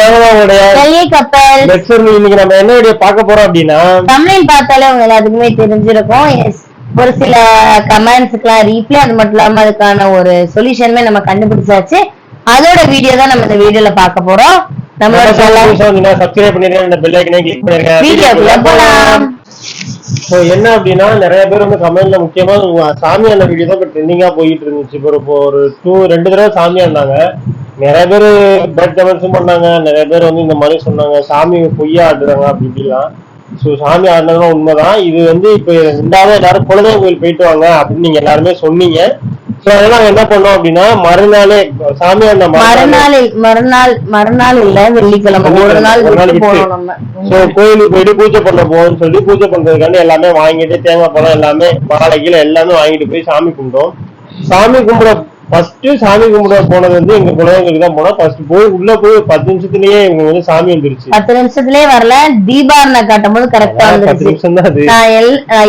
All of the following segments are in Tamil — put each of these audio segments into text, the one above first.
நாங்க தான் உங்களுடைய வெள்ளை கப்பல் நெக்ஸ்ட் இன்னைக்கு நம்ம என்ன வீடியோ பார்க்க போறோம் அப்படின்னா தமிழில் பார்த்தாலே உங்க எல்லாத்துக்குமே தெரிஞ்சிருக்கும். ஒரு சில கமெண்ட்ஸ்க்குலாம் ரீப்ளே அது மட்டும் இல்லாம அதுக்கான ஒரு சொல்யூஷனுமே நம்ம கண்டுபிடிச்சாச்சு. அதோட வீடியோ தான் நம்ம இந்த வீடியோல பார்க்க போறோம். நம்மளோட சப்ஸ்கிரைப் பண்ணிருங்க இந்த பெல் ஐக்கனை கிளிக் பண்ணிருங்க வீடியோக்குள்ள போலாம். ஸோ என்ன அப்படின்னா நிறைய பேர் வந்து கமெண்ட்ல முக்கியமா உங்க சாமி வீடியோ தான் இப்போ ட்ரெண்டிங்கா போயிட்டு இருந்துச்சு. இப்போ இப்போ ஒரு டூ ரெண்டு தடவை சாமி ஆடினாங்க நிறைய பேர் பேட் கமெண்ட்ஸும் பண்ணாங்க. நிறைய பேர் வந்து இந்த மாதிரி சொன்னாங்க. சாமி பொய்யா ஆடுறாங்க அப்படி இப்படிலாம். ஸோ சாமி ஆடினதுலாம் உண்மைதான். இது வந்து இப்போ ரெண்டாவது எல்லாரும் குலதெய்வ கோயில் போயிட்டு வாங்க அப்படின்னு நீங்க எல்லாருமே சொன்னீங்க. ஸோ நாங்க என்ன பண்ணோம் அப்படின்னா மறுநாளே சாமி ஆடின மறுநாள் மறுநாள் மறுநாள் இல்ல வெள்ளிக்கிழமை. ஒரு நாள் சோ கோயிலுக்கு போயிட்டு பூஜை பண்ண போவோம்னு சொல்லி பூஜை பண்றதுக்காண்டி எல்லாமே வாங்கிட்டு தேங்காய் பழம் எல்லாமே மாலை கீழே எல்லாமே வாங்கிட்டு போய் சாமி கும்பிட்டோம். சாமி கும்பிட ஃபர்ஸ்ட் சாமி கும்பிட போனது வந்து எங்க குலதெய்வங்களுக்கு தான் போனோம். ஃபர்ஸ்ட் போய் உள்ள போய் பத்து நிமிஷத்துலயே இவங்க வந்து சாமி வந்துருச்சு. பத்து நிமிஷத்துலயே வரல. தீபாரணை காட்டும் போது கரெக்டா வந்துருச்சு. நான்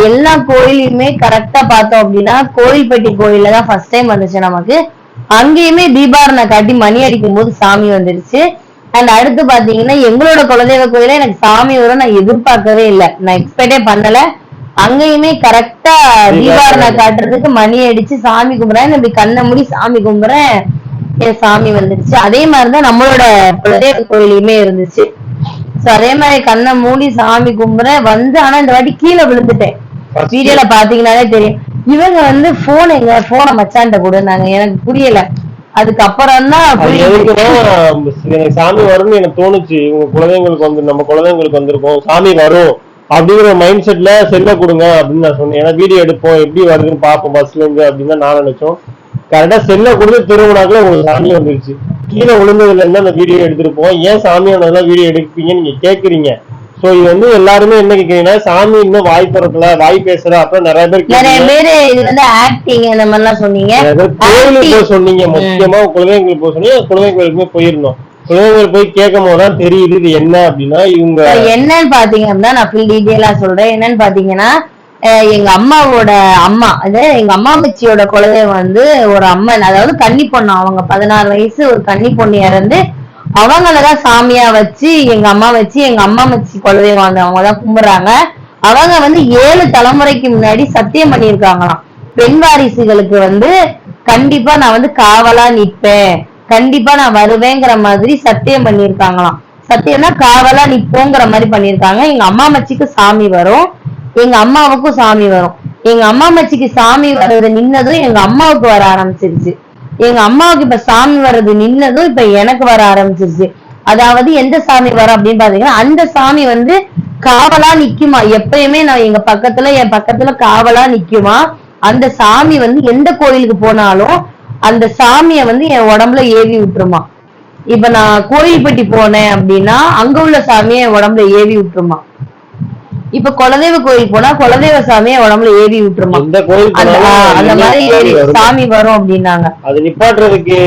எல்லா கோயிலையுமே கரெக்டா பார்த்தோம் அப்படின்னா கோயில்பட்டி கோயில்ல தான் ஃபர்ஸ்ட் டைம் வந்துச்சு நமக்கு. அங்கேயுமே தீபாரணை காட்டி மணி அடிக்கும் போது சாமி வந்துருச்சு. அண்ட் அடுத்து பாத்தீங்கன்னா எங்களோட குலதெய்வ கோயில எனக்கு சாமி வரும் நான் எதிர்பார்க்கவே இல்லை. நான் எக்ஸ்பெக்டே பண்ணல. அங்கேயுமே கரெக்டா தீபாரணை காட்டுறதுக்கு மணி அடிச்சு சாமி கும்பிடுறேன். இப்படி கண்ணை மூடி சாமி கும்பிடுறேன். என் சாமி வந்துருச்சு. அதே மாதிரிதான் நம்மளோட குலதெய்வ கோயிலையுமே இருந்துச்சு. சோ அதே மாதிரி கண்ணை மூடி சாமி கும்பிடுறேன். வந்து ஆனா இந்த வாட்டி கீழே விழுந்துட்டேன். வீடியோல பாத்தீங்கன்னாலே தெரியும். இவங்க வந்து போன் எங்க போனை மச்சான்ட்ட கொடுனாங்க எனக்கு புரியல. அதுக்கப்புறம் தான் சாமி வரும்னு எனக்கு தோணுச்சு. இவங்க குலதெய்வங்களுக்கு வந்து நம்ம குலதெய்வங்களுக்கு வந்திருக்கோம். சாமி வரும். அப்படிங்கிற மைண்ட் செட்ல செல்ல கொடுங்க அப்படின்னு நான் சொன்னேன். ஏன்னா வீடியோ எடுப்போம் எப்படி வருதுன்னு பார்ப்போம் பஸ்ல இருந்து அப்படின்னு தான் நான் நினைச்சோம். கரெக்டா செல்ல கொடுத்து திருவிழாக்குள்ள உங்களுக்கு சாமி வந்துருச்சு. கீழே விழுந்ததுல இருந்து அந்த வீடியோ எடுத்திருப்போம் ஏன் சாமியானதெல்லாம் வீடியோ எடுப்பீங்கன்னு நீங்க கேக்குறீங்க. சோ இது வந்து எல்லாருமே என்ன கேக்குறீங்கன்னா சாமி இன்னும் வாய் திறக்கல வாய் பேசுற அப்புறம் நிறைய பேர் நிறைய. பேரு இது வந்து ஆக்டிங் இந்த மாதிரி எல்லாம் சொன்னீங்க கோயிலுக்கு சொன்னீங்க. முக்கியமா குலதெய்வங்களுக்கு போய் சொன்னீங்க. கோயிலுக்குமே போயிருந்தோம். குலதெய்வங்களுக்கு போய் கேட்கும் போதுதான் தெரியுது இது என்ன அப்படின்னா இவங்க என்னன்னு பாத்தீங்க அப்படின்னா நான் ஃபுல் டீட்டெயிலா சொல்றேன். என்னன்னு பாத்தீங்கன்னா எங்க அம்மாவோட அம்மா அது எங்க அம்மா மச்சியோட குலதெய்வம் வந்து ஒரு அம்மன் அதாவது கன்னி பொண்ணு. அவங்க பதினாறு வயசு ஒரு கன்னி பொண்ணு இறந்து அவங்களதான் சாமியா வச்சு எங்க அம்மா வச்சு எங்க அம்மா மச்சி குலதெய்வம் வந்து அவங்க தான் கும்பிடுறாங்க. அவங்க வந்து ஏழு தலைமுறைக்கு முன்னாடி சத்தியம் பண்ணியிருக்காங்களாம். பெண் வாரிசுகளுக்கு வந்து கண்டிப்பா நான் வந்து காவலா நிப்பேன் கண்டிப்பா நான் வருவேங்கிற மாதிரி சத்தியம் பண்ணியிருக்காங்களாம். சத்தியம்னா காவலா நிப்போங்கிற மாதிரி பண்ணியிருக்காங்க. எங்க அம்மா மச்சிக்கு சாமி வரும். எங்க அம்மாவுக்கும் சாமி வரும். எங்க அம்மா மச்சிக்கு சாமி வர்றது நின்னதும் எங்க அம்மாவுக்கு வர ஆரம்பிச்சிருச்சு. எங்க அம்மாவுக்கு இப்ப சாமி வர்றது நின்னதும் இப்ப எனக்கு வர ஆரம்பிச்சிருச்சு. அதாவது எந்த சாமி வரும் அப்படின்னு பாத்தீங்கன்னா அந்த சாமி வந்து காவலா நிக்குமா? எப்பயுமே நான் எங்க பக்கத்துல என் பக்கத்துல காவலா நிக்குமா? அந்த சாமி வந்து எந்த கோயிலுக்கு போனாலும் அந்த சாமிய வந்து என் உடம்புல ஏவி விட்டுருமா. இப்ப நான் கோயில்பட்டி போனேன் அப்படின்னா அங்க உள்ள சாமியை என் உடம்புல ஏவி விட்டுருமா. இப்ப குலதெய்வ கோயில் போனா குலதெய்வ சாமியை உடம்புல ஏவி விட்டுருமா. அந்த அந்த மாதிரி ஏறி. சாமி வரும் அப்படின்னாங்க. அது நிப்பாட்டுறதுக்கு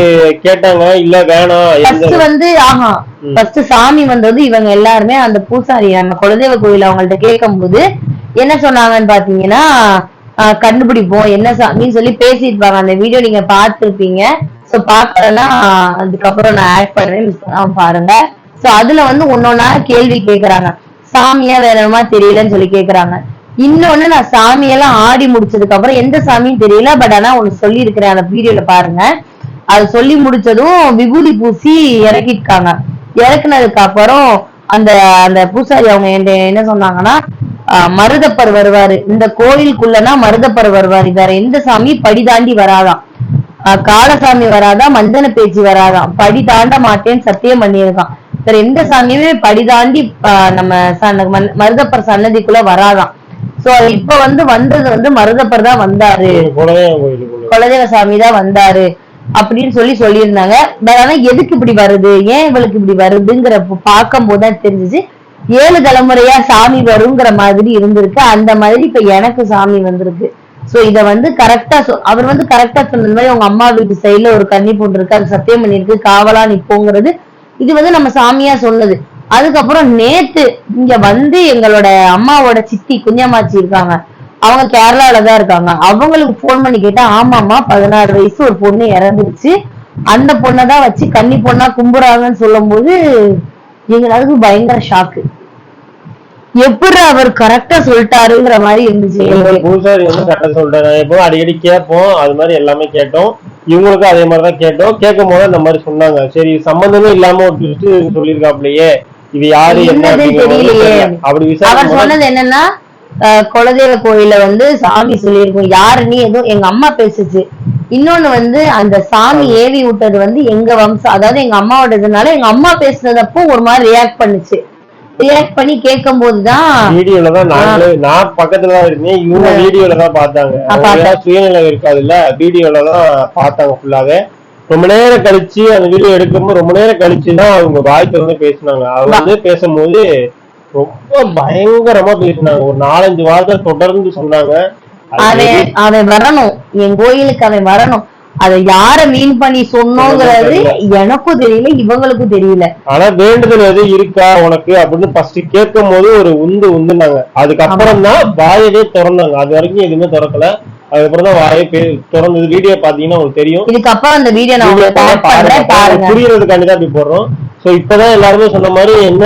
கேட்டாங்க இல்ல வேணாம் ஃபர்ஸ்ட் வந்து ஆஹா ஃபர்ஸ்ட் சாமி வந்தது இவங்க எல்லாருமே அந்த பூசாரி நம்ம குலதெய்வ கோயில் அவங்கள்ட்ட கேட்கும்போது என்ன சொன்னாங்கன்னு பாத்தீங்கன்னா கண்டுபிடிப்போம் என்ன சாமின்னு சொல்லி பேசியிருப்பாங்க அந்த வீடியோ நீங்க பார்த்திருப்பீங்க. சோ பாக்கலன்னா அதுக்கப்புறம் நான் ஆட் பண்றேன் மிஸ் பண்ணாம பாருங்க. சோ அதுல வந்து ஒன்னொன்னா கேள்வி கேக்குறாங்க. சாமியா வேற என்னமா தெரியலன்னு சொல்லி கேக்குறாங்க. இன்னொன்னு நான் சாமியெல்லாம் ஆடி முடிச்சதுக்கு அப்புறம் எந்த சாமியும் தெரியல பட் ஆனா உனக்கு சொல்லி இருக்கிறேன் அந்த வீடியோல பாருங்க. அது சொல்லி முடிச்சதும் விபூதி பூசி இறக்கிருக்காங்க இறக்குனதுக்கு அப்புறம் அந்த அந்த பூசாரி அவங்க என்கிட்ட என்ன சொன்னாங்கன்னா மருதப்பர் வருவாரு. இந்த கோயிலுக்குள்ளனா மருதப்பர் வருவாரு. வேற எந்த சாமி படி தாண்டி வராதாம். ஆஹ் காளசாமி வராதான் மஞ்சன பேச்சு வராதாம். படி தாண்ட மாட்டேன்னு சத்தியம் பண்ணியிருக்கான். வேற எந்த சாமியுமே படி தாண்டி ஆஹ் நம்ம மருதப்பர் சன்னதிக்குள்ள வராதாம். சோ இப்ப வந்து வந்தது வந்து மருதப்பர் தான் வந்தாரு. குலதெய்வ சாமி தான் வந்தாரு. அப்படின்னு சொல்லி சொல்லியிருந்தாங்க. பட் ஆனா எதுக்கு இப்படி வருது? ஏன் இவளுக்கு இப்படி வருதுங்கிற பார்க்கும் போதுதான் தெரிஞ்சுச்சு. ஏழு தலைமுறையா சாமி வருங்கிற மாதிரி இருந்திருக்கு. அந்த மாதிரி இப்ப எனக்கு சாமி வந்திருக்கு. சோ இத வந்து கரெக்டா அவர் வந்து கரெக்டா சொன்னது மாதிரி உங்க அம்மா வீட்டு சைடுல ஒரு கன்னி பொண்ணு இருக்கு. அது சத்தியம் பண்ணிருக்கு காவலா நிப்போங்கிறது. இது வந்து நம்ம சாமியா சொன்னது. அதுக்கப்புறம் நேத்து இங்க வந்து எங்களோட அம்மாவோட சித்தி குஞ்சம்மாச்சி இருக்காங்க. அவங்க கேரளால தான் இருக்காங்க. அவங்களுக்கு ஃபோன் பண்ணி கேட்டா ஆமாமா பதினாறு வயசு ஒரு பொண்ணு இறந்துருச்சு. அந்த பொண்ணை தான் வச்சு கன்னி பொண்ணா கும்புறாங்கன்னு சொல்லும்போது எங்களுக்கு பயங்கர ஷாக்கு எப்படி அவர் கரெக்டா சொல்லிட்டாருங்கிற மாதிரி இருந்துச்சு. பூசாரி வந்து கரெக்டா சொல்லிட்டாங்க. இப்போ அடிக்கடி கேட்போம். அது மாதிரி எல்லாமே கேட்டோம். இவங்களுக்கும் அதே மாதிரி தான் கேட்டோம். கேட்கும் போது இந்த மாதிரி சொன்னாங்க. சரி சம்பந்தமே இல்லாம ஒரு ட்விஸ்ட் சொல்லியிருக்காப்லயே. இது யாரு என்ன தெரியலையே. அப்படி அவர் சொன்னது என்னன்னா குலதெய்வ கோயில வந்து சாமி சொல்லியிருக்கும். யாருன்னு ஏதோ எங்க அம்மா பேசுச்சு. இன்னொன்னு வந்து அந்த சாமி ஏவி விட்டது வந்து எங்க வம்சம். அதாவது எங்க அம்மாவோடதுனால எங்க அம்மா பேசுனதப்போ ஒரு மாதிரி ரியாக்ட் பண்ணுச்சு. ரியாக்ட் பண்ணி கேட்கும் போதுதான் வீடியோல தான் நாங்களே நான் பக்கத்துல தான் இருந்தேன் இவங்க வீடியோல தான் பார்த்தாங்க. சுயநிலை இருக்காதுல்ல. வீடியோல தான் பார்த்தாங்க ஃபுல்லாவே ரொம்ப நேரம் கழிச்சு அந்த வீடியோ எடுக்கும்போது ரொம்ப நேரம் கழிச்சு தான் அவங்க வாய் திறந்து பேசினாங்க. அவங்க வந்து பேசும்போது ரொம்ப பயங்கரமா பேசினாங்க. ஒரு நாலஞ்சு வார்த்தை தொடர்ந்து சொன்னாங்க. அது அவன் அவன் வரணும். என் கோயிலுக்கு அவன் வரணும். அதை யார மீன் பண்ணி சொன்னோங்கிறது எனக்கும் தெரியல இவங்களுக்கும் தெரியல. ஆனா வேண்டுதல் எதுவும் இருக்கா உனக்கு அப்படின்னு ஃபர்ஸ்ட் கேட்கும் போது ஒரு உந்து உந்துனாங்க. அதுக்கப்புறம் தான் வாயவே திறந்தாங்க. அது வரைக்கும் எதுவுமே திறக்கல. அதுக்கப்புறம் தான் வாயை திறந்தது வீடியோ பாத்தீங்கன்னா உங்களுக்கு தெரியும். இதுக்கப்புறம் அந்த வீடியோ நான் புரியறதுக்காண்டி தான் இப்படி போடுறோம். சோ இப்பதான் எல்லாருமே சொன்ன மாதிரி என்ன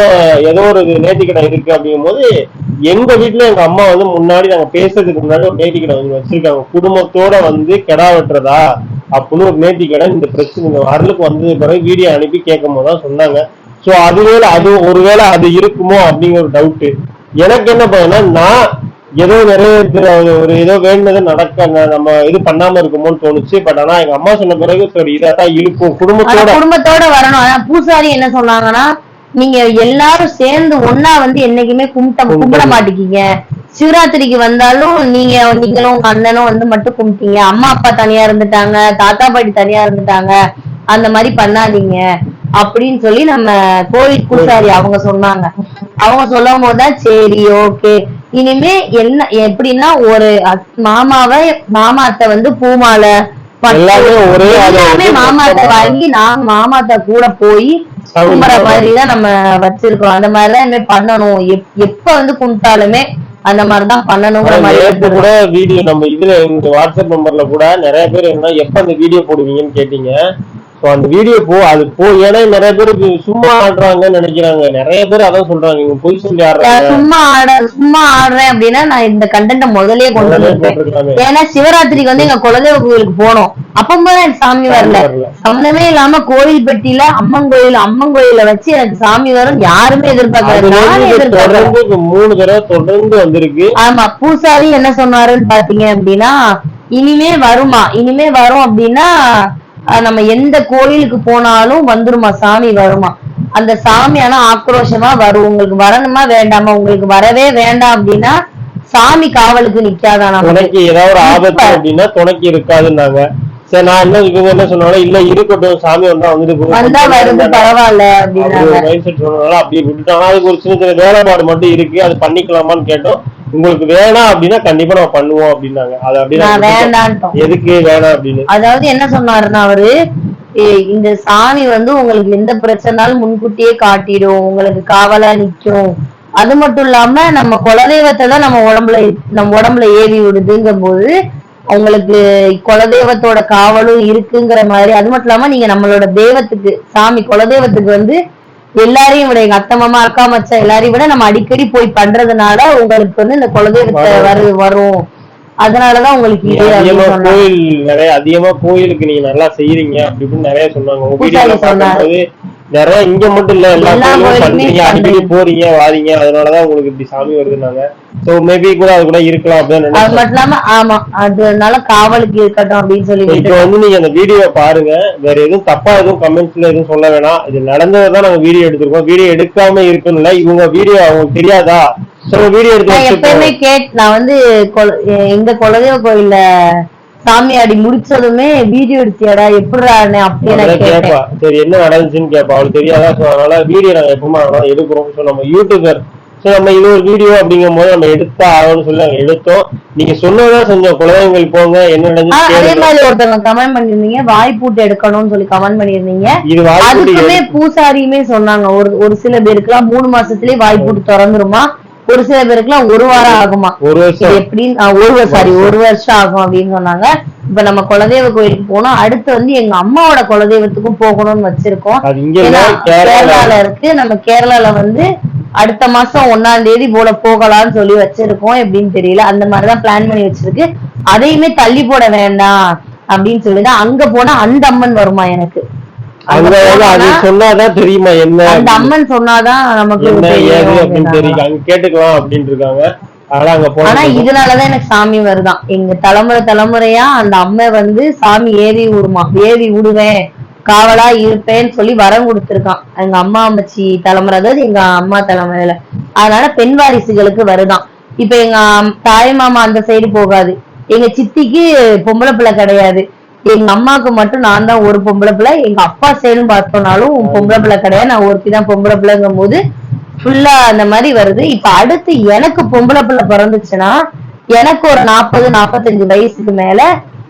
ஏதோ ஒரு நேர்த்திக்கடை இருக்கு அப்படிங்கும் போது எங்க வீட்டுல எங்க அம்மா வந்து முன்னாடி நாங்க பேசுறதுக்கு முன்னாடி ஒரு நேர்த்திக்கடை வந்து வச்சிருக்காங்க. குடும்பத்தோட வந்து கெடா வெட்டுறதா அப்படின்னு ஒரு நேர்த்திக்கடை இந்த பிரச்சனை இந்த அருளுக்கு வந்தது பிறகு வீடியோ அனுப்பி கேட்கும் போது தான் சொன்னாங்க. சோ அதுவேளை அது ஒருவேளை அது இருக்குமோ அப்படிங்கிற ஒரு டவுட் எனக்கு என்ன பயனா நான் ஏதோ நிறைவேற்ற ஒரு ஏதோ வேண்டது நடக்க நம்ம இது பண்ணாம இருக்குமோன்னு தோணுச்சு. பட் ஆனா எங்க அம்மா சொன்ன பிறகு சரி இதான் இருக்கும் குடும்பத்தோட குடும்பத்தோட வரணும். ஆனா பூசாரி என்ன சொன்னாங்கன்னா நீங்க எல்லாரும் சேர்ந்து ஒன்னா வந்து என்னைக்குமே கும்பிட்ட கும்பிட மாட்டேங்கீங்க சிவராத்திரிக்கு வந்தாலும் நீங்க நீங்களும் உங்க அண்ணனும் வந்து மட்டும் கும்பிட்டீங்க. அம்மா அப்பா தனியா இருந்துட்டாங்க தாத்தா பாட்டி தனியா இருந்துட்டாங்க. அந்த மாதிரி பண்ணாதீங்க. அப்படின்னு சொல்லி நம்ம கோயில் பூசாரி அவங்க சொன்னாங்க. அவங்க சொல்லும் போதுதான் சரி ஓகே இனிமே என்ன எப்படின்னா ஒரு மாமாவை மாமா அத்தை வந்து பூமாலை எல்லாமே வந்து மாமாத்த வாங்கி நான் மாமாத்த கூட போய் சாமி கும்பிட மாதிரி தான் நம்ம வச்சிருக்கோம். அந்த மாதிரி தான் இனிமே பண்ணணும். எப்- எப்ப வந்து கும்பிட்டாலுமே அந்த மாதிரி தான் பண்ணணுங்கிற மாதிரி கூட வீடியோ நம்ம இதுல இந்த வாட்ஸ்அப் நம்பர்ல கூட நிறைய பேர் என்ன எப்ப அந்த வீடியோ போடுவீங்கன்னு கேட்டீங்க. சோ அந்த வீடியோ போ அது போ. ஏன்னா நிறைய பேருக்கு சும்மா ஆடுறாங்கன்னு நினைக்கிறாங்க. நிறைய பேர் அதான் சொல்றாங்க. இவங்க பொய் சொல்லி ஆடுறாங்க. சும்மா ஆட சும்மா ஆடுறேன் அப்படின்னா நான் இந்த கண்டென்ட முதல்லயே கொண்டு வந்திருப்பேன். ஏன்னா சிவராத்திரிக்கு வந்து எங்க குலதெய்வ கோயிலுக்கு போனோம். அப்பம்போது எனக்கு சாமி வரல. சம்மந்தமே இல்லாம கோயில் பெட்டியில அம்மன் கோயில் அம்மன் கோயில வச்சு எனக்கு சாமி வரும். யாருமே இப்ப மூணு தடவை தொடர்ந்து வந்திருக்கு. ஆமா பூசாரி என்ன சொன்னாருன்னு பாத்தீங்க அப்படின்னா இனிமே வருமா? இனிமே வரும் அப்படின்னா நம்ம எந்த கோயிலுக்கு போனாலும் வந்துருமா சாமி வருமா? அந்த சாமி ஆனா ஆக்ரோஷமா வரும். உங்களுக்கு வரணுமா வேண்டாமா? உங்களுக்கு வரவே வேண்டாம் அப்படின்னா சாமி காவலுக்கு நிக்காதான்? துணைக்கு ஏதாவது ஒரு ஆபத்து அப்படின்னா துணைக்கு இருக்காதுன்னாங்க. சரி நான் என்ன இவங்க என்ன சொன்னாலும் இல்ல இருக்கட்டும் சாமி வந்தா வந்துட்டு. வந்தா வருது பரவாயில்ல அப்படி அப்படின்னாங்க ஒரு மைண்ட் செட் சொன்னதால அப்படியே விட்டுட்டோம் ஆனா அதுக்கு ஒரு சின்ன சின்ன வேலைப்பாடு மட்டும் இருக்கு. அது பண்ணிக்கலாமான்னு கேட்டோம். உங்களுக்கு வேணாம் அப்படின்னா கண்டிப்பா நம்ம பண்ணுவோம் அப்படின்னாங்க. அது நான் எதுக்கு வேணாம் அப்படின்னு. அதாவது என்ன சொன்னாருன்னா அவரு இந்த சாமி வந்து உங்களுக்கு எந்த பிரச்சனைனாலும் முன்கூட்டியே காட்டிடும். உங்களுக்கு காவலா நிக்கும் அது மட்டும் இல்லாம நம்ம குலதெய்வத்தை தான் நம்ம உடம்புல நம்ம உடம்புல ஏவி விடுதுங்கும் போது உங்களுக்கு குலதெய்வத்தோட காவலும் இருக்குங்கிற மாதிரி. அது மட்டும் இல்லாம நீங்க நம்மளோட தெய்வத்துக்கு சாமி குலதெய்வத்துக்கு வந்து எல்லாரையும் விட எங்க அத்தை மாமா அக்கா மச்சான் எல்லாரையும் விட நம்ம அடிக்கடி போய் பண்றதுனால உங்களுக்கு வந்து இந்த குலதெய்வத்தை வரு வரும். அதனாலதான் உங்களுக்கு அப்படின்னு கோயில் நிறைய அதிகமா கோயிலுக்கு நீங்க நல்லா செய்யறீங்க அப்படி இப்படின்னு நிறைய சொன்னாங்க. நிறைய இங்க மட்டும் இல்ல எல்லா பண்றீங்க அடிக்கடி. போறீங்க வாரீங்க அதனாலதான் உங்களுக்கு இப்படி சாமி வருதுன்னாங்க. சோ மேபி கூட அது கூட இருக்கலாம் அப்படின்னு அது மட்டும் இல்லாம ஆமா அதனால காவலுக்கு இருக்கட்டும் அப்படின்னு சொல்லி இப்ப. வந்து நீங்க அந்த வீடியோ பாருங்க. வேற எதுவும் தப்பா எதுவும் கமெண்ட்ஸ்ல எதுவும் சொல்ல வேணாம். இது நடந்ததான் நாங்க வீடியோ எடுத்திருக்கோம். வீடியோ எடுக்காம இருக்குன்னு இவங்க வீடியோ அவங்களுக்கு தெரியாதா? சோ வீடியோ எடுத்து எப்பயுமே வச்சிருக்கோம் கேட் நான் வந்து எங்க குலதெய்வ கோயில்ல சாமியாடி முடிச்சதுமே வீடியோ எடுத்தியாடா எப்படிடா அப்படி நான் அவளே கேட்டேன். கேட்பா சரி என்ன நடந்துச்சுன்னு கேட்பா அவளுக்கு தெரியாதா? சோ அதனால வீடியோ நாங்க எப்பவுமே எடுக்கிறோம். சோ நம்ம யூடியூபர் சோ நம்ம இது ஒரு வீடியோ அப்படிங்கும் போது நம்ம எடுத்தா ஆகணும்னு சொல்லி நாங்க எடுத்தோம். நீங்க சொன்னதான் செஞ்சோம். குலதெய்வங்கள் போங்க என்ன நடந்துச்சு அதே. மாதிரி ஒருத்தவங்க கமெண்ட் பண்ணிருந்தீங்க வாய் பூட்டு எடுக்கணும்னு சொல்லி கமெண்ட் பண்ணிருந்தீங்க இது அதுக்குமே பூசாரியுமே சொன்னாங்க. ஒரு ஒரு சில பேருக்குலாம் மூணு மாசத்துலயே வாய் பூட்டு திறந்துருமா? ஒரு சில பேருக்குலாம் ஒரு வாரம் ஆகுமா? ஒரு வருஷம். எப்படின்னு ஒரு சாரி ஒரு வருஷம். ஆகும் அப்படின்னு சொன்னாங்க. இப்ப நம்ம குலதெய்வ கோயிலுக்கு போனோம். அடுத்து வந்து எங்க அம்மாவோட குலதெய்வத்துக்கும் போகணும்னு வச்சிருக்கோம். கேரளால. இருக்கு. நம்ம கேரளால வந்து அடுத்த மாசம் ஒன்னாம் தேதி போல போகலாம்னு சொல்லி வச்சிருக்கோம். எப்படின்னு தெரியல. அந்த மாதிரிதான் பிளான் பண்ணி வச்சிருக்கு. அதையுமே தள்ளி போட வேண்டாம் அப்படின்னு சொல்லிதான் அங்க போனா அந்த அம்மன் வருமா எனக்கு? அது சொன்னாதான் தெரியுமா என்ன அந்த அம்மன் சொன்னாதான் நமக்கு என்ன தெரியும். ஏது அப்படின்னு அப்படின்னாங்க. தெரியும் அங்க கேட்டுக்கலாம் அப்படின்னு இருக்காங்க அதனால அங்க ஆனா இதனாலதான் எனக்கு சாமி வருதான். எங்க தலைமுறை தலைமுறையா அந்த அம்மை வந்து சாமி ஏவி விடுமா? ஏவி விடுவேன் காவலா இருப்பேன்னு சொல்லி வரம் கொடுத்திருக்கான். எங்க அம்மா அம்மச்சி தலைமுறை அதாவது எங்க அம்மா தலைமுறையில. அதனால பெண் வாரிசுகளுக்கு வருதான். இப்ப எங்க தாய் மாமா அந்த சைடு போகாது. எங்க சித்திக்கு பொம்பளை பிள்ளை கிடையாது. எங்க அம்மாவுக்கு மட்டும் நான் தான் ஒரு பொம்பளை பிள்ளை. எங்க அப்பா சைடும் பார்த்தோம்னாலும் பொம்பளை பிள்ளை கிடையாது. நான் ஒருத்தி தான் பொம்பளை பிள்ளைங்கும் போது ஃபுல்லா அந்த மாதிரி வருது. இப்ப அடுத்து எனக்கு பொம்பளை பிள்ளை பிறந்துச்சுன்னா எனக்கு ஒரு நாற்பது நாற்பத்தஞ்சு வயசுக்கு மேல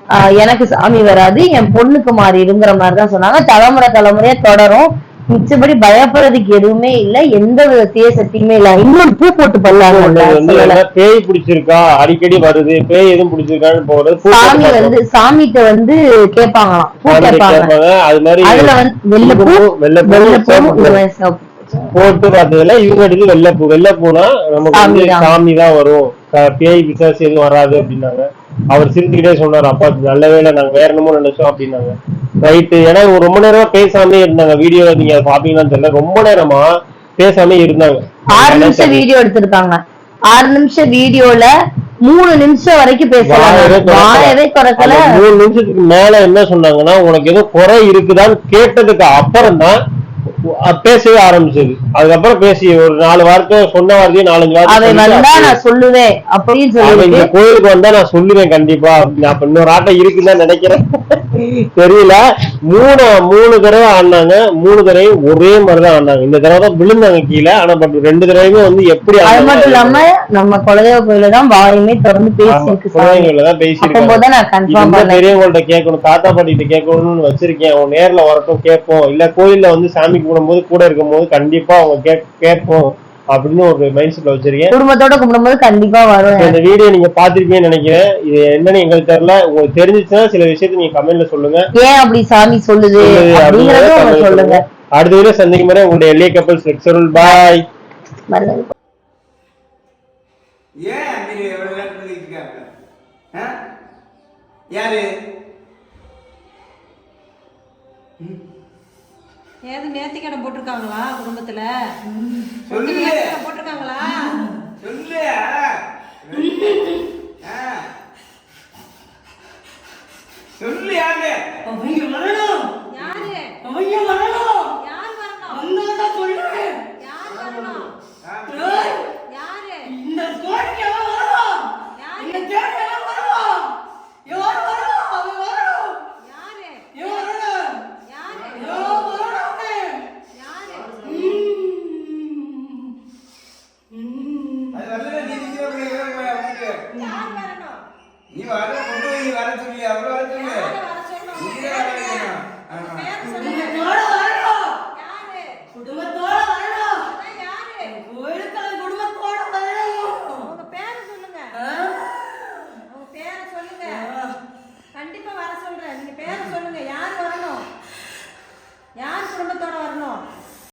ஆஹ், எனக்கு சாமி வராது. என் பொண்ணுக்கு மாறி இருங்கிற மாதிரிதான் சொன்னாங்க. தலைமுறை தலைமுறையா தொடரும். மிச்சபடி பயப்படுறதுக்கு எதுவுமே இல்ல. எந்த வித தீய சக்தியுமே இல்ல. இன்னொரு பூ போட்டு பண்ணலாம் பேய் பிடிச்சிருக்கா? அடிக்கடி வருது. பேய் எதுவும் பிடிச்சிருக்கான்னு போறது பூ சாமி வந்து சாமிகிட்ட வந்து கேட்பாங்களாம் பூ கேட்பாங்க. அது மாதிரி அதுல வந்து வெள்ளைப்பூ, வெள்ளைப்பூ சிவப்பு பூ. போட்டு பார்த்ததுல இவங்க எடுத்து வெள்ளைப்பூ வெள்ளைப்பூனா நமக்கு வந்து சாமிதான். சாமி தான் வரும். பேய் பிசாசு எதுவும் வராது அப்படின்னாங்க. அவர் சிரிச்சுக்கிட்டே சொன்னார் அப்பா நல்ல வேளை நாங்க வேற என்னமோ நினைச்சோம் அப்படின்னாங்க. ரைட்டு ஏன்னா இவங்க ரொம்ப நேரமா பேசாமே இருந்தாங்க. வீடியோ நீங்க பாப்பீங்களான்னு தெரியல. ரொம்ப நேரமா பேசாமே இருந்தாங்க. ஆறு நிமிஷம் வீடியோ எடுத்திருக்காங்க. ஆறு நிமிஷம் வீடியோல மூணு நிமிஷம் வரைக்கும் பேசலாம் மூணு நிமிஷத்துக்கு மேல என்ன சொன்னாங்கன்னா உனக்கு ஏதோ குறை இருக்குதான்னு கேட்டதுக்கு அப்புறம் தான் பேசவே ஆரம்பிச்சது. அதுக்கப்புறம் பேசி ஒரு நாலு வார்த்தை சொன்ன வார்த்தையும் நாலஞ்சு வார்த்தை நான் சொல்லுவேன் அப்படின்னு அவன் இந்த கோயிலுக்கு வந்தா நான் சொல்லுவேன் கண்டிப்பா. அப்ப இன்னொரு ஆட்டம் இருக்குன்னு நினைக்கிறேன். தெரியல. மூணு மூணு தடவை ஆடினாங்க. மூணு தடவையும் ஒரே மாதிரிதான் ஆடினாங்க. இந்த தடவை தான் விழுந்தாங்க கீழே. ஆனா பட் ரெண்டு தடவையுமே வந்து எப்படி அது மட்டும் இல்லாம நம்ம குலதெய்வ கோயில தான் வாயுமே தொடர்ந்து பேசியிருக்கு குழந்தைங்கள தான் நான் கன்ஃபார்ம் பண்ணேன். பெரியவங்கள்ட்ட கேட்கணும் தாத்தா பாட்டிகிட்ட கேட்கணும்னு வச்சிருக்கேன். நேர்ல வரட்டும் கேட்போம். இல்ல கோயில்ல வந்து சாமி கும்பிடும்போது கூட இருக்கும்போது கண்டிப்பா அவங்க கேக் கேட்போம் அப்படின்னு ஒரு மைண்ட் செட்ல வச்சிருக்கேன். குடும்பத்தோட கும்பிடும்போது கண்டிப்பா வரும். இந்த வீடியோ நீங்க பாத்திருப்பீங்கன்னு நினைக்கிறேன். இது என்னன்னு எங்களுக்கு தெரியல. உங்களுக்கு தெரிஞ்சிச்சுன்னா சில விஷயத்த நீங்க கமெண்ட்ல சொல்லுங்க. ஏன் அப்படி சாமி சொல்லுது அப்படிங்கறத சொல்லுங்க. அடுத்த வீடியோ சந்திக்கும் முறை உங்களுடைய எல்ஏ கப்பல்ஸ் லெக்சரல் பாய் ஏன் நீங்க எவ்வளவு நேரம் இருக்காங்க? ஆ? யாரு? ஏது நேர்த்திக்கடை போட்டிருக்காங்களா குடும்பத்துல? போட்டிருக்காங்களா? சொல்லு. யாரு? அவங்க வரணும் யாரு? அவங்க வரணும் யார் வரணும் வந்தாதான் சொல்லுவேன் யார் வரணும் ஏய், யாரு இந்த கோரிக்கை எல்லாம் வரணும் யாரு? இந்த தேடி எல்லாம் வரணும் இவன் வரணும் அவன் வரணும் யாரு இவன் வரணும் யாரு இவன் வரணும் யாரு அது வரல நீ நிக்கிற பிள்ளை இவன் போய் அவனுக்கு. யார் வரணும் நீ வர கொண்டு போய் நீ வர சொல்லி அவரு வர சொல்லு வர குடும்பத்தோட